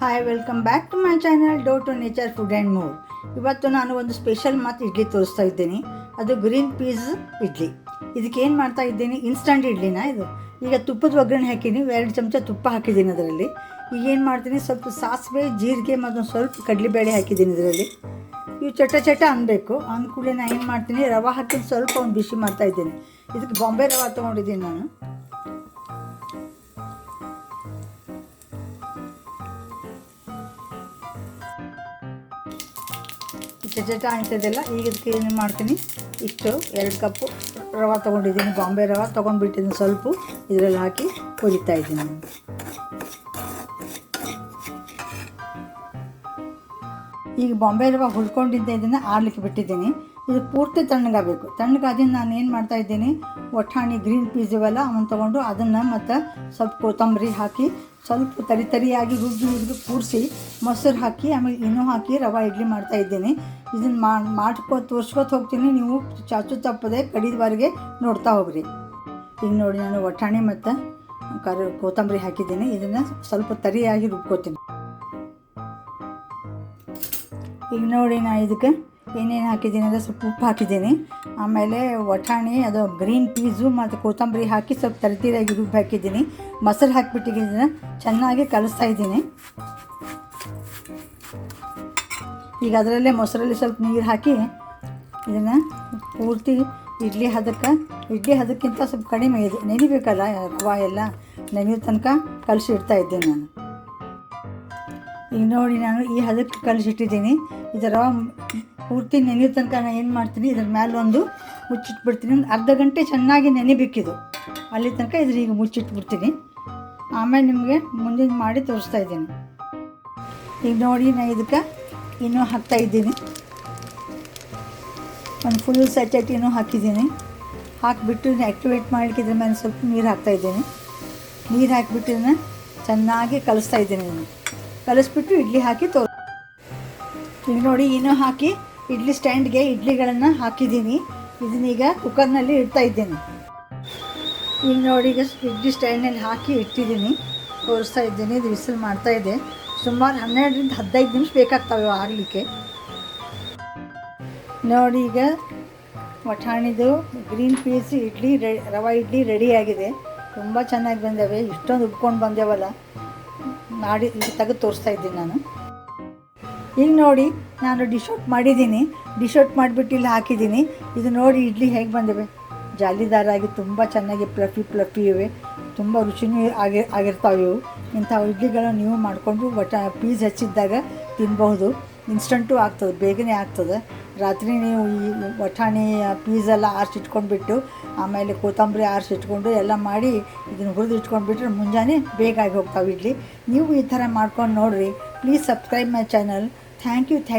Hi welcome back to my channel do to nature food and more ಇವತ್ತು ನಾನು ಒಂದು special ಮತ್ತು ಇಡ್ಲಿ ತೋರಿಸ್ತಾ ಇದ್ದೀನಿ. ಅದು ಗ್ರೀನ್ ಪೀಸ್ ಇಡ್ಲಿ. ಇದಕ್ಕೆ ಏನು ಮಾಡ್ತಾ ಇದ್ದೀನಿ? ಇನ್ಸ್ಟಂಟ್ ಇಡ್ಲಿನ ಇದು? ಈಗ ತುಪ್ಪದ ಒಗ್ಗರಣೆ ಹಾಕಿದ್ದೀನಿ ಎರಡು ಚಮಚ ತುಪ್ಪ ಹಾಕಿದ್ದೀನಿ ಅದರಲ್ಲಿ. ಈಗ ಏನು ಮಾಡ್ತೀನಿ? ಸ್ವಲ್ಪ ಸಾಸಿವೆ, ಜೀರಿಗೆ ಮತ್ತು ಸ್ವಲ್ಪ ಕಡಲೆಬೇಳೆ ಹಾಕಿದ್ದೀನಿ ಇದರಲ್ಲಿ. ಇವು ಚಟ ಚಟ ಅನ್ನಬೇಕು ಅಂದ ಕೂಡಲೇ ನಾನು ಏನು ಮಾಡ್ತೀನಿ? ರವೆ ಹಾಕಿ ಸ್ವಲ್ಪ ಒಂದು ಬಿಸಿ ಮಾಡ್ತಾ ಇದ್ದೀನಿ. ಇದಕ್ಕೆ ಬಾಂಬೆ ರವೆ ತೊಗೊಂಡಿದ್ದೀನಿ ನಾನು. ಚಟ ಅಂಟದೆಲ್ಲ ಈಗ ಏನು ಮಾಡ್ತೀನಿ? ಇಷ್ಟು ಎರಡು ಕಪ್ಪು ರವೆ ತೊಗೊಂಡಿದ್ದೀನಿ. ಬಾಂಬೆ ರವೆ ತೊಗೊಂಡ್ಬಿಟ್ಟಿದ್ದೀನಿ ಸ್ವಲ್ಪ. ಇದರಲ್ಲಿ ಹಾಕಿ ಹುರಿತಾ ಇದ್ದೀನಿ. ಈಗ ಬಾಂಬೆ ರವೆ ಹುಳ್ಕೊಂಡಿದ್ದೆ ಇದನ್ನು ಆರ್ಲಿಕ್ಕೆ ಬಿಟ್ಟಿದ್ದೀನಿ. ಇದು ಪೂರ್ತಿ ತಣ್ಣಗಾಗಬೇಕು. ತಣ್ಣಗಾದಿಂದ ನಾನು ಏನು ಮಾಡ್ತಾ ಇದ್ದೀನಿ? ಒಟ್ಟಾಣಿ ಗ್ರೀನ್ ಪೀಸ್ ಇವೆಲ್ಲ ಅವನ್ನು ತೊಗೊಂಡು ಅದನ್ನು ಮತ್ತು ಸ್ವಲ್ಪ ಕೊತ್ತಂಬರಿ ಹಾಕಿ, ಸ್ವಲ್ಪ ತರಿ ತರಿಯಾಗಿ ರುಬ್ಬಿ ಹುರಿದು ಕೂರಿಸಿ, ಮೊಸರು ಹಾಕಿ, ಆಮೇಲೆ ಇನ್ನೂ ಹಾಕಿ ರವೆ ಇಡ್ಲಿ ಮಾಡ್ತಾ ಇದ್ದೀನಿ. ಇದನ್ನು ಮಾಡ್ಕೊ, ತೋರ್ಸ್ಕೊತ ಹೋಗ್ತೀನಿ. ನೀವು ಚಾಚು ತಪ್ಪದೆ ಕಡಿದವರೆಗೆ ನೋಡ್ತಾ ಹೋಗ್ರಿ. ಈಗ ನೋಡಿ ನಾನು ಒಟ್ಟಾಣಿ ಮತ್ತು ಕರ, ಕೊತ್ತಂಬರಿ ಹಾಕಿದ್ದೀನಿ. ಇದನ್ನು ಸ್ವಲ್ಪ ತರಿಯಾಗಿ ರುಬ್ಕೋತೀನಿ. ಈಗ ನೋಡಿ ನಾನು ಇದಕ್ಕೆ ಏನೇನು ಹಾಕಿದ್ದೀನಿ ಅಂದರೆ ಸ್ವಲ್ಪ ಉಪ್ಪು ಹಾಕಿದ್ದೀನಿ. ಆಮೇಲೆ ವಟಾಣಿ ಅದು ಗ್ರೀನ್ ಪೀಸು ಮತ್ತು ಕೊತ್ತಂಬರಿ ಹಾಕಿ ಸ್ವಲ್ಪ ತರತೀರಾಗಿ ರುಬ್ಬಿ ಹಾಕಿದ್ದೀನಿ. ಮೊಸರು ಹಾಕಿಬಿಟ್ಟಿದ್ದೀನಿ. ಚೆನ್ನಾಗಿ ಕಲಿಸ್ತಾ ಇದ್ದೀನಿ. ಈಗ ಅದರಲ್ಲೇ ಮೊಸರಲ್ಲಿ ಸ್ವಲ್ಪ ನೀರು ಹಾಕಿ ಇದನ್ನು ಪೂರ್ತಿ ಇಡ್ಲಿ ಹದಕ್ಕೆ, ಇಡ್ಲಿ ಹದಕ್ಕಿಂತ ಸ್ವಲ್ಪ ಕಡಿಮೆ ಇದೆ. ನೆನಿಬೇಕಲ್ಲ ರವೆ ಎಲ್ಲ? ನೆನೆಯೋ ತನಕ ಕಲಸಿ ಇಡ್ತಾ ಇದ್ದೀನಿ ನಾನು. ಈಗ ನೋಡಿ ನಾನು ಈ ಹದಕ್ಕೆ ಕಲಿಸಿಟ್ಟಿದ್ದೀನಿ. ಇದರ ಪೂರ್ತಿ ನೆನೆಯೋ ತನಕ ನಾನು ಏನು ಮಾಡ್ತೀನಿ, ಇದ್ರ ಮೇಲೆ ಒಂದು ಮುಚ್ಚಿಟ್ಬಿಡ್ತೀನಿ. ಒಂದು ಅರ್ಧ ಗಂಟೆ ಚೆನ್ನಾಗಿ ನೆನೆಬೇಕಿದು. ಅಲ್ಲಿ ತನಕ ಇದ್ರ ಈಗ ಮುಚ್ಚಿಟ್ಬಿಡ್ತೀನಿ. ಆಮೇಲೆ ನಿಮಗೆ ಮುಂದಿನ ಮಾಡಿ ತೋರಿಸ್ತಾ ಇದ್ದೀನಿ. ಈಗ ನೋಡಿ ನಾನು ಇದಕ್ಕೆ ಇನ್ನೂ ಹಾಕ್ತಾ ಇದ್ದೀನಿ. ಒಂದು ಫುಲ್ ಸೆಚೆಟ್ ಇನ್ನೂ ಹಾಕಿದ್ದೀನಿ. ಹಾಕಿಬಿಟ್ಟು ಆ್ಯಕ್ಟಿವೇಟ್ ಮಾಡಲಿಕ್ಕೆ ಇದ್ರ ಮೇಲೆ ಸ್ವಲ್ಪ ನೀರು ಹಾಕ್ತಾಯಿದ್ದೀನಿ ನೀರು ಹಾಕಿಬಿಟ್ಟು ಚೆನ್ನಾಗಿ ಕಲಿಸ್ತಾ ಇದ್ದೀನಿ ನಾನು. ಕಲಿಸ್ಬಿಟ್ಟು ಇಡ್ಲಿ ಹಾಕಿ ತೋ ಇಲ್ಲಿ ನೋಡಿ ಏನು ಹಾಕಿ ಇಡ್ಲಿ ಸ್ಟ್ಯಾಂಡ್ಗೆ ಇಡ್ಲಿಗಳನ್ನು ಹಾಕಿದ್ದೀನಿ. ಇದನ್ನೀಗ ಕುಕ್ಕರ್ನಲ್ಲಿ ಇಡ್ತಾ ಇದ್ದೇನೆ. ಈಗ ನೋಡಿ ಈಗ ಇಡ್ಲಿ ಸ್ಟ್ಯಾಂಡ್ನಲ್ಲಿ ಹಾಕಿ ಇಟ್ಟಿದ್ದೀನಿ. ತೋರಿಸ್ತಾ ಇದ್ದೀನಿ, ಇದು ವಿಸಿಲ್ ಮಾಡ್ತಾ ಇದೆ. ಸುಮಾರು ಹನ್ನೆರಡರಿಂದ ಹದಿನೈದು ನಿಮಿಷ ಬೇಕಾಗ್ತವೆ ಆಗಲಿಕ್ಕೆ. ನೋಡಿ ಈಗ ವಠಾಣಿದು ಗ್ರೀನ್ ಪೀಸ್ ಇಡ್ಲಿ ರೆ ರವೆ ಇಡ್ಲಿ ರೆಡಿಯಾಗಿದೆ. ತುಂಬ ಚೆನ್ನಾಗಿ ಬಂದವೆ. ಇಷ್ಟೊಂದು ಉಬ್ಕೊಂಡು ಬಂದೇವಲ್ಲ. ಮಾಡಿ ತೆಗೆದು ತೋರಿಸ್ತಾ ಇದ್ದೀನಿ ನಾನು. ಈಗ ನೋಡಿ, ನಾನು ಡಿಶೌಟ್ ಮಾಡಿದ್ದೀನಿ. ಡಿಶೌಟ್ ಮಾಡಿಬಿಟ್ಟು ಇಲ್ಲಿ ಹಾಕಿದ್ದೀನಿ. ಇದು ನೋಡಿ ಇಡ್ಲಿ ಹೇಗೆ ಬಂದಿವೆ. ಜಾಲಿದಾರಾಗಿ ತುಂಬ ಚೆನ್ನಾಗಿ ಪ್ಲಫಿ ಪ್ಲಫಿ ಇವೆ. ತುಂಬ ರುಚಿನೂ ಆಗಿ, ಆಗಿರ್ತಾವೆ ಇವು. ಇಂಥ ಇಡ್ಲಿಗಳನ್ನು ನೀವು ಮಾಡಿಕೊಂಡು ಬಟ ಪೀಸ್ ಹಚ್ಚಿದ್ದಾಗ ತಿನ್ಬಹುದು. ಇನ್ಸ್ಟಂಟು ಆಗ್ತದೆ, ಬೇಗನೆ ಆಗ್ತದೆ. ರಾತ್ರಿ ನೀವು ಈ ವಠಾಣಿ ಪೀಸೆಲ್ಲ ಆರಿಸಿಟ್ಕೊಂಡ್ಬಿಟ್ಟು ಆಮೇಲೆ ಕೊತ್ತಂಬರಿ ಆರಿಸಿಟ್ಕೊಂಡು ಎಲ್ಲ ಮಾಡಿ ಇದನ್ನು ಹುರಿದು ಇಟ್ಕೊಂಡ್ಬಿಟ್ರೆ ಮುಂಜಾನೆ ಬೇಗ ಆಗಿ ಹೋಗ್ತಾವೆ ಇಡ್ಲಿ. ನೀವು ಈ ಥರ ಮಾಡ್ಕೊಂಡು ನೋಡಿರಿ please subscribe my channel thank you thank